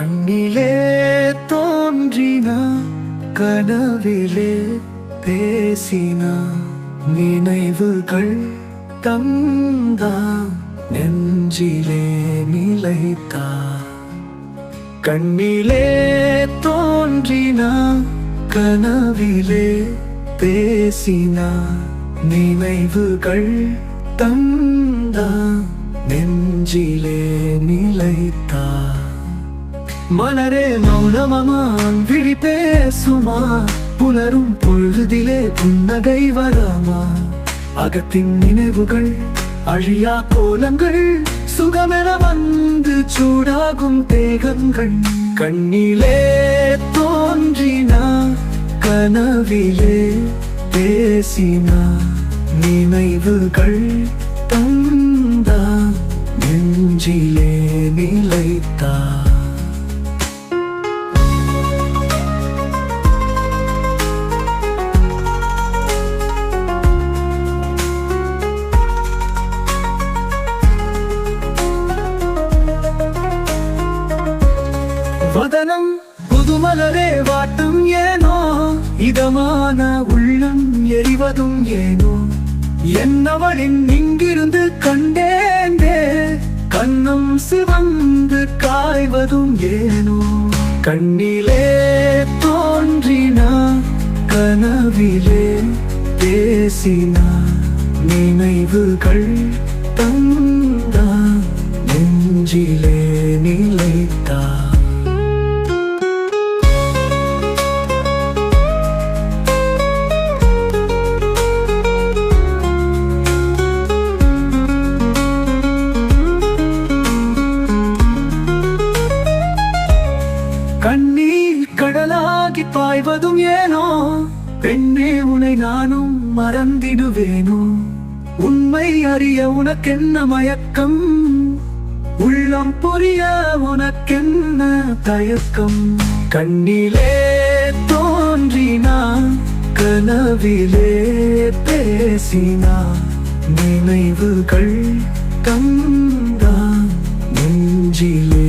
கண்ணிலே தோன்றினா கனவிலே பேசினா நினைவுகள் தந்தா நெஞ்சிலே நிலைத்தா. கண்ணிலே தோன்றினா கனவிலே பேசினா நினைவுகள் தந்தா நெஞ்சிலே நிலைத்தா. மலரே மௌனமான் விழி பேசுமா? புலரும் பொழுதிலே புன்னகை வராமா? அகத்தின் நினைவுகள் அழியா கோலங்கள் சுகமென வந்து சூடாகும் தேகங்கள். கண்ணிலே தோன்றினா கனவிலே பேசினா நினைவுகள் தந்தா நெஞ்சிலே நிலைத்தா. வதனம் புதுமலரே வாட்டும் ஏனோ? இதமான உள்ளம் எரிவதும் ஏனோ? என்னவளின் இங்கிருந்து கண்டேந்தே? கண்ணம் சிவந்து காய்வதும் ஏனோ? கண்ணிலே தோன்றினா கனவிலே பேசினா நினைவுகள் தந்தா நெஞ்சிலே நீ கண்ணீர் கடலாகி பாய்வதும் ஏனோ? பெண்ணே உனை நானும் மறந்திடுவேனோ? உண்மை அறிய உனக்கென்ன மயக்கம்? உள்ளம் புரிய உனக்கென்ன தயக்கம்? கண்ணிலே தோன்றினான் கனவிலே பேசினா நினைவுகள் தந்தான் நெஞ்சிலே